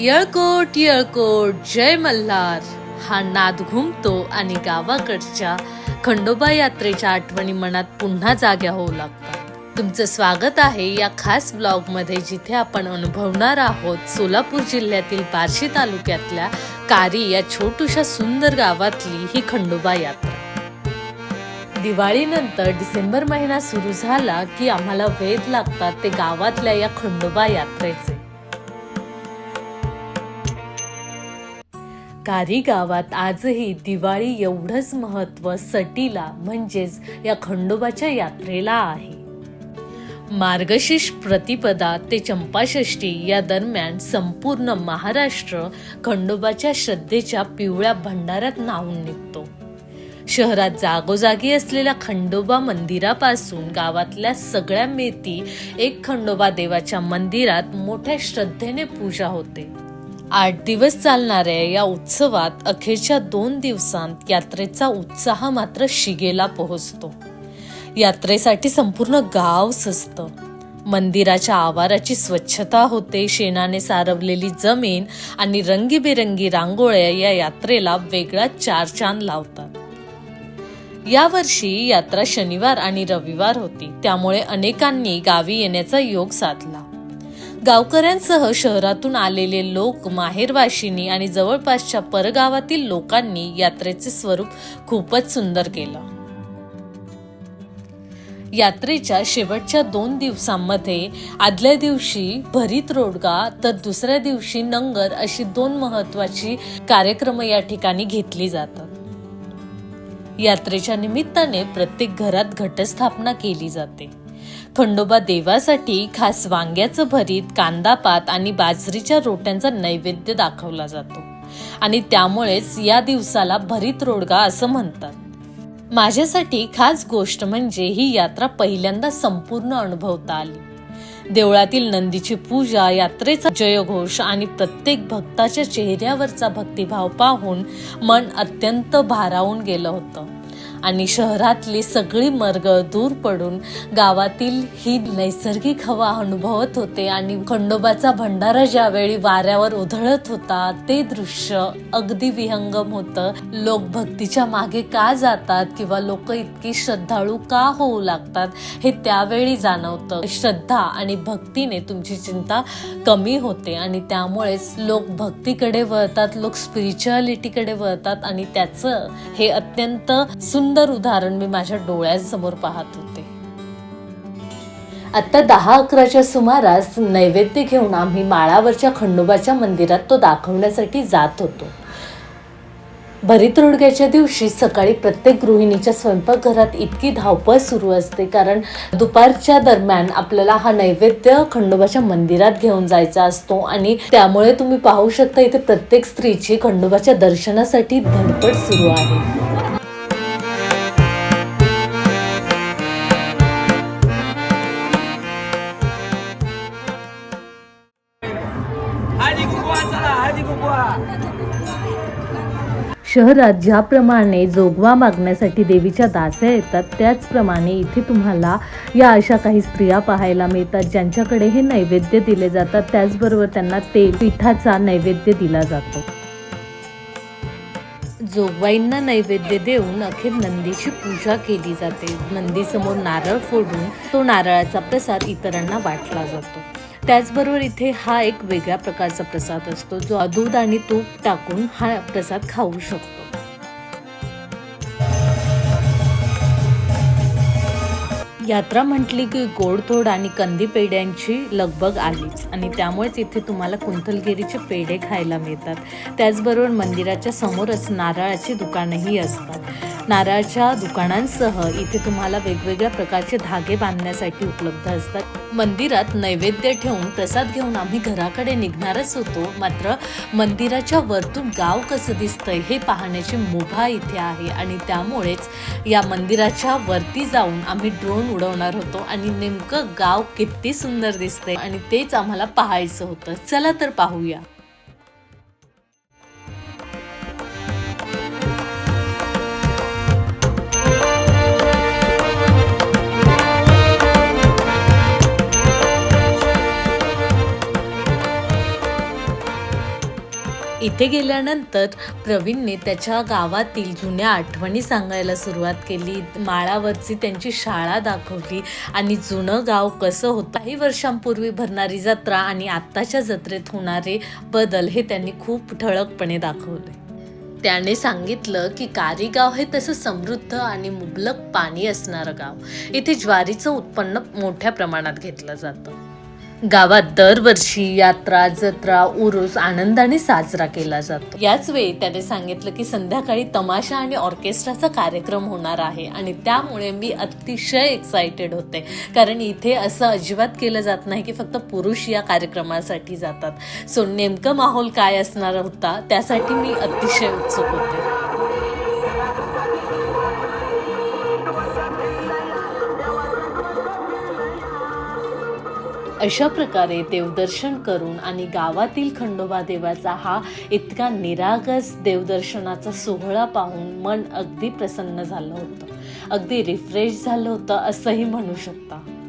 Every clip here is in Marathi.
येळकोट येळकोट जय मल्हार. हा नाद घुमतो आणि गावाकडच्या खंडोबा यात्रेच्या आठवणी मनात पुन्हा जाग्या होऊ लागतात. तुमचं स्वागत आहे या खास ब्लॉगमध्ये जिथे आपण अनुभवणार आहोत सोलापूर जिल्ह्यातील बार्शी तालुक्यातल्या कारी या छोटूशा सुंदर गावातली ही खंडोबा यात्रा. दिवाळीनंतर डिसेंबर महिना सुरू झाला की आम्हाला वेध लागतात ते गावातल्या या खंडोबा यात्रेचे. कारी गावात आजही दिवाळी एवढंच महत्त्व सटीला म्हणजेच या खंडोबाच्या यात्रेला आहे. मार्गशीर्ष प्रतिपदा ते चंपाषष्ठी या दरम्यान संपूर्ण महाराष्ट्र खंडोबाच्या श्रद्धेच्या पिवळ्या भंडाऱ्यात न्हावून निघतो. शहरात जागोजागी असलेल्या खंडोबा मंदिरापासून गावातल्या सगळ्या मेती एक खंडोबा देवाच्या मंदिरात मोठ्या श्रद्धेने पूजा होते. आठ दिवस चालणाऱ्या या उत्सवात अखेरच्या दोन दिवसांत यात्रेचा उत्साह मात्र शिगेला पोहोचतो. यात्रेसाठी संपूर्ण गाव सजतं मंदिराच्या आवाराची स्वच्छता होते शेणाने सारवलेली जमीन आणि रंगीबेरंगी रांगोळ्या या यात्रेला वेगळा चार चांद लावतात यावर्षी यात्रा शनिवार आणि रविवार होती त्यामुळे अनेकांनी गावी येण्याचा योग साधला. गावकऱ्यांसह शहरातून आलेले लोक माहेरवाशिनी आणि जवळपासच्या परगावातील लोकांनी यात्रेचे स्वरूप खूपच सुंदर केलं. यात्रेच्या शेवटच्या दोन दिवसांमध्ये आदल्या दिवशी भरीत रोडगा तर दुसऱ्या दिवशी नंगर अशी दोन महत्वाची कार्यक्रम या ठिकाणी घेतली जातात. यात्रेच्या निमित्ताने प्रत्येक घरात घटस्थापना केली जाते. खंडोबा देवासाठी खास वांग्याचं भरीत कांदापात आणि बाजरीच्या रोट्यांचा नैवेद्य दाखवला जातो. आणि त्यामुळेच या दिवसाला भरीत रोडगा असं म्हणतात. माझ्यासाठी खास गोष्ट म्हणजे ही यात्रा पहिल्यांदा संपूर्ण अनुभवता आली. देवळातील नंदीची पूजा यात्रेचा जयघोष आणि प्रत्येक भक्ताच्या चेहऱ्यावरचा भक्तिभाव पाहून मन अत्यंत भारावून गेलं होतं. आणि शहरातली सगळी मर्ग दूर पडून गावातील ही नैसर्गिक हवा अनुभवत होते आणि खंडोबाचा भंडारा ज्यावेळी वाऱ्यावर उधळत होता ते दृश्य अगदी विहंगम होतं. लोक भक्तीच्या मागे का जातात किंवा लोक इतकी श्रद्धाळू का होऊ लागतात हे त्यावेळी जाणवतं. श्रद्धा आणि भक्तीने तुमची चिंता कमी होते आणि त्यामुळेच लोक भक्तीकडे वळतात लोक स्पिरिच्युअलिटीकडे वळतात आणि त्याचं हे अत्यंत सुंदर सुंदर उदाहरण मी माझ्या डोळ्यांसमोर पाहत होते. आता दहा अकराच्या सुमारास नैवेद्य घेऊन आम्ही माळावरच्या खंडोबाच्या मंदिरात तो दाखवण्यासाठी जात होतो. भरीत रोडग्याच्या दिवशी सकाळी प्रत्येक गृहिणीच्या स्वयंपाकघरात इतकी धावपळ सुरू असते कारण दुपारच्या दरम्यान आपल्याला हा नैवेद्य खंडोबाच्या मंदिरात घेऊन जायचा असतो आणि त्यामुळे तुम्ही पाहू शकता इथे प्रत्येक स्त्रीची खंडोबाच्या दर्शनासाठी धडपड सुरू आहे. शहरात ज्याप्रमाणे जोगवा मागण्यासाठी देवीच्या दास्या येतात त्याचप्रमाणे इथे तुम्हाला या अशा काही स्त्रिया पाहायला मिळतात ज्यांच्याकडे हे नैवेद्य दिले जातात. त्याचबरोबर त्यांना ते पिठाचा नैवेद्य दिला जातो. जोगवाईंना नैवेद्य देऊन अखेर नंदीची पूजा केली जाते. नंदीसमोर नारळ फोडून तो नारळाचा प्रसाद इतरांना वाटला जातो. त्याचबरोबर इथे हा एक वेगळ्या प्रकारचा प्रसाद असतो जो दूध आणि तूप टाकून हा प्रसाद खाऊ शकतो. यात्रा म्हटली की गोडधोड आणि कंदी पेढ्यांची लगबग आलीच. आणि त्यामुळेच इथे तुम्हाला कुंथलगिरीचे पेढे खायला मिळतात. त्याचबरोबर मंदिराच्या समोरच नारळाची दुकानंही असतात. नारळाच्या दुकानांसह इथे तुम्हाला वेगवेगळ्या प्रकारचे धागे बांधण्यासाठी उपलब्ध असतात. मंदिरात नैवेद्य ठेवून प्रसाद घेऊन आम्ही घराकडे निघणारच होतो. मात्र मंदिराच्या वरतून गाव कसं दिसतंय हे पाहण्याची मुभा इथे आहे. आणि त्यामुळेच या मंदिराच्या वरती जाऊन आम्ही ड्रोन उडवणार होतो. आणि नेमकं गाव किती सुंदर दिसतंय. आणि तेच आम्हाला पाहायचं होतं. चला तर पाहूया. इथे गेल्यानंतर प्रवीणने त्याच्या गावातील जुन्या आठवणी सांगायला सुरुवात केली. माळावरची त्यांची शाळा दाखवली आणि जुनं गाव कसं होतं? काही वर्षांपूर्वी भरणारी जत्रा आणि आत्ताच्या जत्रेत होणारे बदल हे त्यांनी खूप ठळकपणे दाखवले. त्याने सांगितलं की कारीगाव हे तसं समृद्ध आणि मुबलक पाणी असणारं गाव. इथे ज्वारीचं उत्पन्न मोठ्या प्रमाणात घेतलं जातं. गावात दरवर्षी यात्रा जत्रा उरूस आनंदाने साजरा केला जातो. याच वेळी त्याने सांगितलं की संध्याकाळी तमाशा आणि ऑर्केस्ट्राचा कार्यक्रम होणार आहे आणि त्यामुळे मी अतिशय एक्साइटेड होते. कारण इथे असं अजिबात केलं जात नाही की फक्त पुरुष या कार्यक्रमासाठी जातात. सो नेमकं माहोल काय असणार होता त्यासाठी मी अतिशय उत्सुक होते. अशा प्रकारे देवदर्शन करून आणि गावातील खंडोबा देवाचा हा इतका निरागस देवदर्शनाचा सोहळा पाहून मन अगदी प्रसन्न झालं होतं. अगदी रिफ्रेश झालं होतं असंही म्हणू शकता.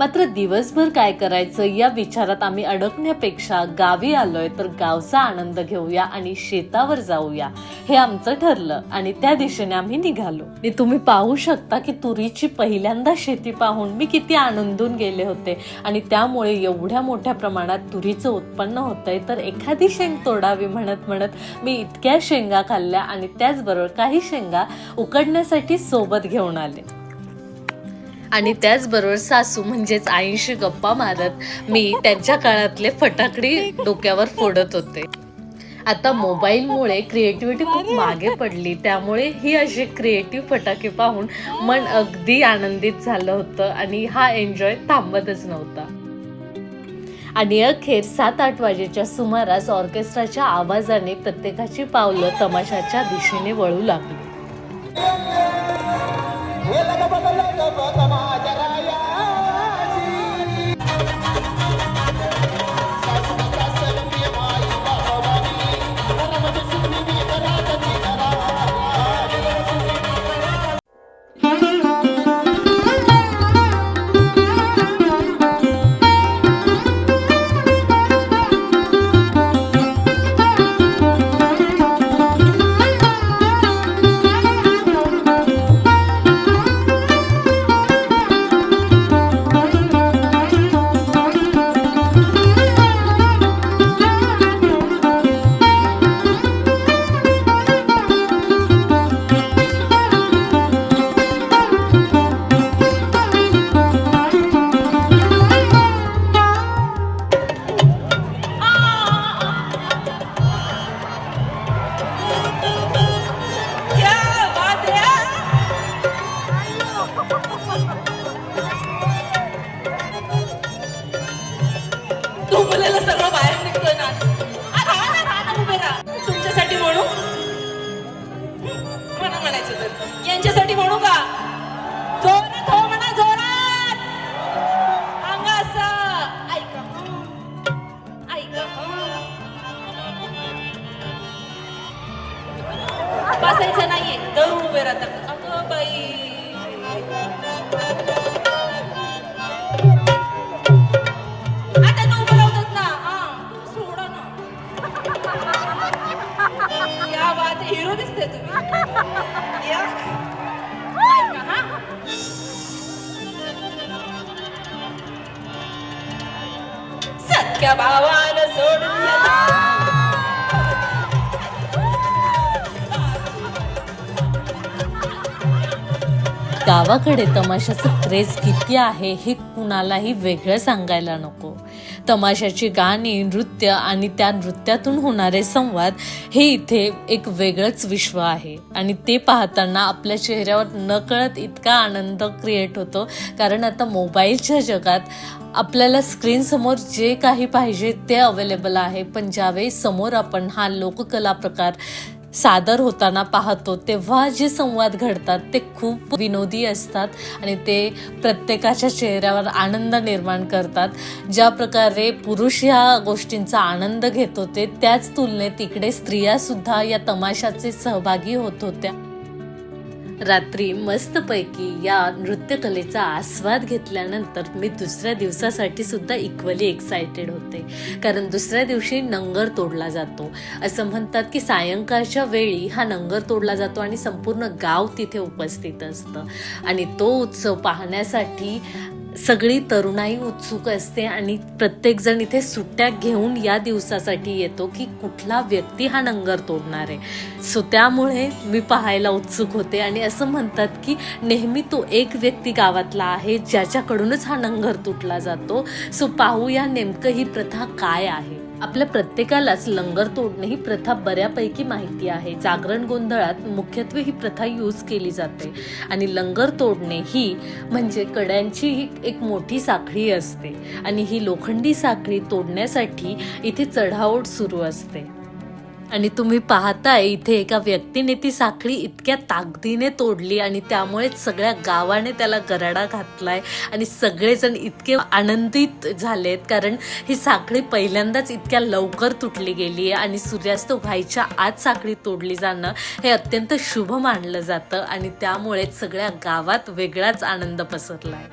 मात्र दिवसभर काय करायचं या विचारात आम्ही अडकण्यापेक्षा गावी आलोय तर गावचा आनंद घेऊया आणि शेतावर जाऊया. हे आमचं ठरलं आणि त्या दिशेने आम्ही निघालो. आणि तुम्ही पाहू शकता की तुरीची पहिल्यांदा शेती पाहून मी किती आनंदून गेले होते. आणि त्यामुळे एवढ्या मोठ्या प्रमाणात तुरीचं उत्पन्न होतंय तर एखादी शेंग तोडावी म्हणत म्हणत मी इतक्या शेंगा खाल्ल्या आणि त्याचबरोबर काही शेंगा उकडण्यासाठी सोबत घेऊन आले. आणि त्याचबरोबर सासू म्हणजेच आईशी गप्पा मारत मी त्यांच्या काळातले फटाकडी डोक्यावर फोडत होते. आता मोबाईलमुळे क्रिएटिव्हिटी खूप मागे पडली. त्यामुळे ही अशी क्रिएटिव्ह फटाके पाहून मन अगदी आनंदित झालं होतं आणि हा एन्जॉय थांबतच नव्हता. आणि अखेर सात आठ वाजेच्या सुमारास ऑर्केस्ट्राच्या आवाजाने प्रत्येकाची पावलं तमाशाच्या दिशेने वळू लागली. क्या सख्या सोडून गावाकडे तमाशाचं क्रेज किती आहे हे कुणालाही वेगळं सांगायला नको. तमाशाची गाणी नृत्य आणि त्या नृत्यातून होणारे संवाद हे इथे एक वेगळंच विश्व आहे. आणि ते पाहताना आपल्या चेहऱ्यावर नकळत इतका आनंद क्रिएट होतो. कारण आता मोबाईलच्या जगात आपल्याला स्क्रीनसमोर जे काही पाहिजे ते अवेलेबल आहे. पण ज्यावेळी समोर आपण हा लोककला प्रकार सादर होताना पाहतो तेव्हा जे संवाद घडतात ते खूप विनोदी असतात आणि ते प्रत्येकाच्या चेहऱ्यावर आनंद निर्माण करतात. ज्या प्रकारे पुरुष ह्या गोष्टींचा आनंद घेत होते त्याच तुलनेत इकडे स्त्रियासुद्धा या तमाशाचे सहभागी होत होत्या. रात्री मस्तपैकी या नृत्यकलेचा आस्वाद घेतल्यानंतर मी दुसऱ्या दिवसासाठी सुद्धा इक्वली एक्सायटेड होते. कारण दुसऱ्या दिवशी नंगर तोडला जातो. असं म्हणतात की सायंकाळच्या वेळी हा नंगर तोडला जातो आणि संपूर्ण गाव तिथे उपस्थित असतं. आणि तो उत्सव पाहण्यासाठी सगळी तरुणाई उत्सुक असते आणि प्रत्येकजण इथे सुट्ट्या घेऊन या दिवसासाठी येतो की कुठला व्यक्ती हा नंगर तोडणार आहे. सो त्यामुळे मी पाहायला उत्सुक होते आणि असं म्हणतात की नेहमी तो एक व्यक्ती गावातला आहे ज्याच्याकडूनच हा नंगर तुटला जातो. सो पाहूया नेमकं ही प्रथा काय आहे. आपल्या प्रत्येकालाच लंगर तोडणे ही प्रथा बऱ्यापैकी माहिती आहे. जागरण गोंधळात मुख्यत्वे ही प्रथा यूज केली जाते. आणि लंगर तोडणे ही म्हणजे कड्यांची ही एक मोठी साखळी असते. आणि ही लोखंडी साखळी तोडण्यासाठी इथे चढाओढ सुरू असते. आणि तुम्ही पाहताय इथे एका व्यक्तीने ती साखळी इतक्या ताकदीने तोडली आणि त्यामुळेच सगळ्या गावाने त्याला गराडा घातलाय आणि सगळेजण इतके आनंदित झालेत कारण ही साखळी पहिल्यांदाच इतक्या लवकर तुटली गेली आहे आणि सूर्यास्त व्हायच्या आत साखळी तोडली जाणं हे अत्यंत शुभ मानलं जातं आणि त्यामुळेच सगळ्या गावात वेगळाच आनंद पसरलाय.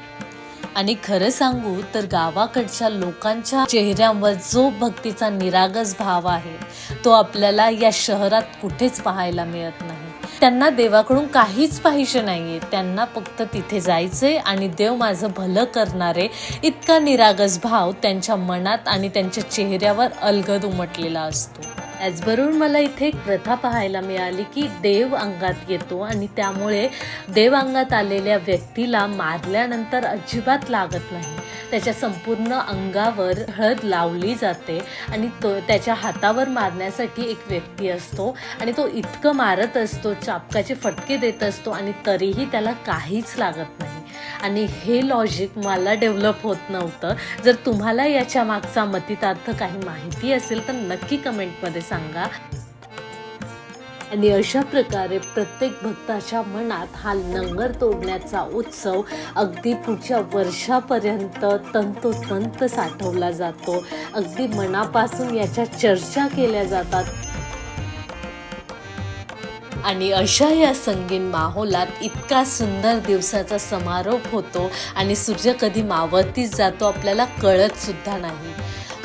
आणि खरं सांगू तर गावाकडच्या लोकांच्या चेहऱ्यावर जो भक्तीचा निरागस भाव आहे तो आपल्याला या शहरात कुठेच पाहायला मिळत नाही. त्यांना देवाकडून काहीच पाहिजे नाहीये. त्यांना फक्त तिथे जायचे आणि देव माझं भलं करणारे इतका निरागस भाव त्यांच्या मनात आणि त्यांच्या चेहऱ्यावर अलगद उमटलेला असतो. त्याचबरोबर मला इथे एक प्रथा पाहायला मिळाली की देव अंगात येतो आणि त्यामुळे देव अंगात आलेल्या व्यक्तीला मारल्यानंतर अजिबात लागत नाही. त्याच्या संपूर्ण अंगावर हळद लावली जाते आणि तो त्याच्या हातावर मारण्यासाठी एक व्यक्ती असतो आणि तो इतकं मारत असतो चापकाचे फटके देत असतो आणि तरीही त्याला काहीच लागत नाही. आणि हे लॉजिक मला डेव्हलप होत नव्हतं. जर तुम्हाला याच्या मागचा मतितार्थ काही माहिती असेल तर नक्की कमेंटमध्ये सांगा. आणि अशा प्रकारे प्रत्येक भक्ताच्या मनात हा लंगर तोडण्याचा उत्सव अगदी पुढच्या वर्षापर्यंत तंतोतंत साठवला जातो. अगदी मनापासून याच्या चर्चा केल्या जातात. आणि अशा या संगीन माहोलात इतका सुंदर दिवसाचा समारोप होतो आणि सूर्य कधी मावळतीच जातो आपल्याला कळत सुद्धा नाही.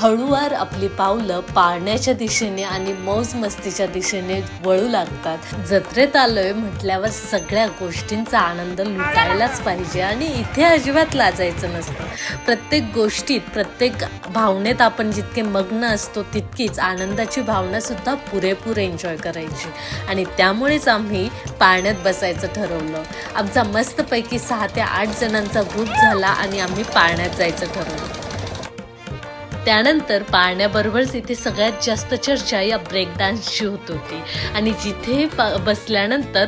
हळूवार आपली पावलं पाळण्याच्या दिशेने आणि मौज मस्तीच्या दिशेने वळू लागतात. जत्रेत आलोय म्हटल्यावर सगळ्या गोष्टींचा आनंद लुटायलाच पाहिजे आणि इथे अजिबात लाजायचं नसतं. प्रत्येक गोष्टीत प्रत्येक भावनेत आपण जितके मग्न असतो तितकीच आनंदाची भावना सुद्धा पुरेपूर एन्जॉय करायची. आणि त्यामुळेच आम्ही पाळण्यात बसायचं ठरवलं. आमचा मस्तपैकी सहा ते आठ जणांचा ग्रुप झाला आणि आम्ही पाळण्यात जायचं ठरवलं. त्यानंतर पाळण्याबरोबर इथे सगळ्यात जास्त चर्चा या ब्रेक डान्सची होत होती. आणि जिथे प- बसल्यानंतर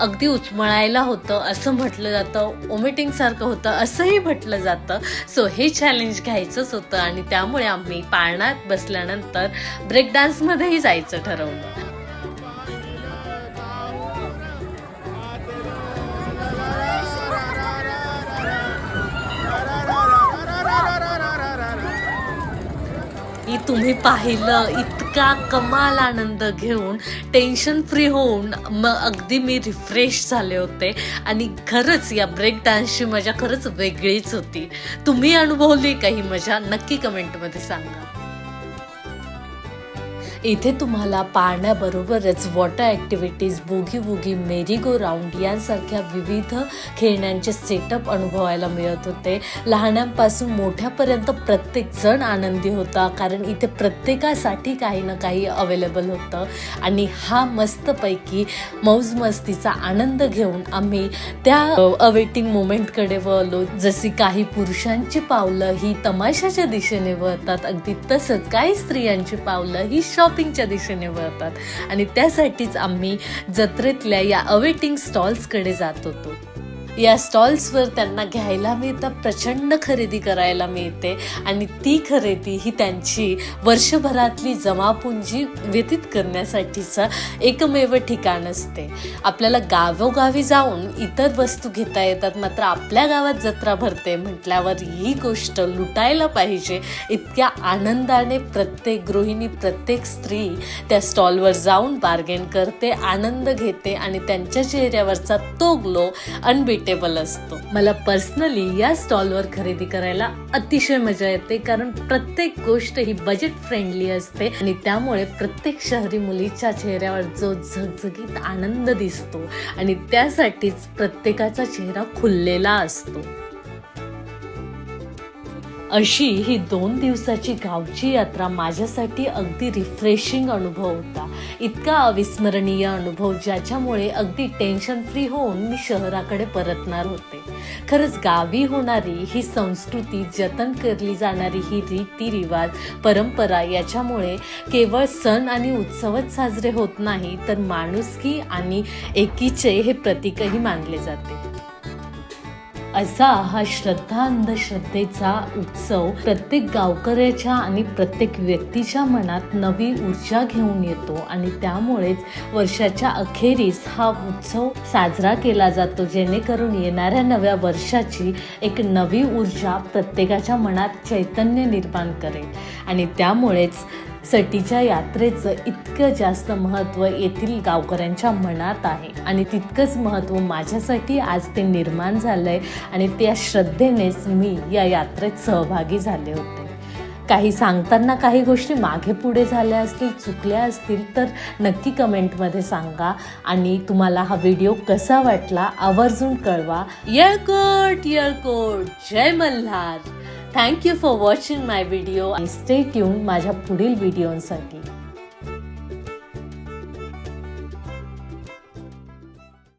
अगदी उचमळायला होतं असं म्हटलं जातं ओमिटिंग सारखं होतं असंही म्हटलं जातं. सो हे चॅलेंज घ्यायचंच होतं आणि त्यामुळे आम्ही पाळण्यात बसल्यानंतर ब्रेक डान्समध्येही जायचं ठरवलं. की तुम्ही पाहिलं इतका कमाल आनंद घेऊन टेन्शन फ्री होऊन मग अगदी मी रिफ्रेश झाले होते. आणि खरंच या ब्रेक डान्सची मजा खरंच वेगळीच होती. तुम्ही अनुभवली काही मजा? नक्की कमेंटमध्ये सांगा. इथे तुम्हाला पाळण्याबरोबरच water activities boogie boogie merry go round यांसारख्या विविध खेळण्यांचे सेटअप अनुभवायला मिळत होते. लहानांपासून मोठ्यापर्यंत प्रत्येक जण आनंदी होता कारण इथे प्रत्येकासाठी काही ना काही अवेलेबल होतं. आणि हा मस्तपैकी मौज मस्तीचा आनंद घेऊन आम्ही त्या अवेटिंग मोमेंटकडे वळलो. जशी काही पुरुषांची पावलं ही तमाशाच्या दिशेने वळतात अगदी तसंच काही स्त्रियांची पावलं ही शॉप शॉपिंगच्या दिशेने वळतात. आणि त्यासाठीच आम्ही जत्रेतल्या या अवेटिंग स्टॉल्सकडे जात होतो. या स्टॉल्सवर त्यांना घ्यायला मिळतं प्रचंड खरेदी करायला मिळते आणि ती खरेदी ही त्यांची वर्षभरातली जमापुंजी व्यतीत करण्यासाठीचं एकमेव ठिकाण असते. आपल्याला गावोगावी जाऊन इतर वस्तू घेता येतात मात्र आपल्या गावात जत्रा भरते म्हटल्यावर ही गोष्ट लुटायला पाहिजे. इतक्या आनंदाने प्रत्येक गृहिणी प्रत्येक स्त्री त्या स्टॉलवर जाऊन बार्गेन करते आनंद घेते आणि त्यांच्या चेहऱ्यावरचा तो ग्लो अनबिटेबल असतो. मला पर्सनली या स्टॉलवर खरेदी करायला अतिशय मजा येते कारण प्रत्येक गोष्ट ही बजेट फ्रेंडली असते आणि त्यामुळे प्रत्येक शहरी मुलीच्या चेहऱ्यावर जो झगझगीत आनंद दिसतो आणि त्यासाठीच प्रत्येकाचा चेहरा खुललेला असतो. अशी ही दोन दिवसाची गावची यात्रा माझ्यासाठी अगदी रिफ्रेशिंग अनुभव होता. इतका अविस्मरणीय अनुभव ज्याच्यामुळे अगदी टेन्शन फ्री होऊन मी शहराकडे परतणार होते. खरंच गावी होणारी ही संस्कृती जतन केली जाणारी ही रीतिरिवाज परंपरा याच्यामुळे केवळ सण आणि उत्सवच साजरे होत नाही तर माणुसकी आणि एकीचे हे प्रतीकही मानले जाते. असा हा श्रद्धा अंधश्रद्धेचा उत्सव प्रत्येक गावकऱ्याच्या आणि प्रत्येक व्यक्तीच्या मनात नवी ऊर्जा घेऊन येतो. आणि त्यामुळेच वर्षाच्या अखेरीस हा उत्सव साजरा केला जातो. जेणेकरून येणाऱ्या नव्या वर्षाची एक नवी ऊर्जा प्रत्येकाच्या मनात चैतन्य निर्माण करेल. आणि त्यामुळेच सटीच्या यात्रेचं इतकं जास्त महत्त्व येथील गावकऱ्यांच्या मनात आहे. आणि तितकंच महत्त्व माझ्यासाठी आज ते निर्माण झालं आहे आणि त्या श्रद्धेनेच मी या यात्रेत सहभागी झाले होते. काही सांगताना काही गोष्टी मागे पुढे झाल्या असतील चुकल्या असतील तर नक्की कमेंटमध्ये सांगा. आणि तुम्हाला हा व्हिडिओ कसा वाटला आवर्जून कळवा. येळकोट येळकोट. जय Malhar. Thank you for watching my video आणि स्टे ट्यून माझ्या पुढील व्हिडिओसाठी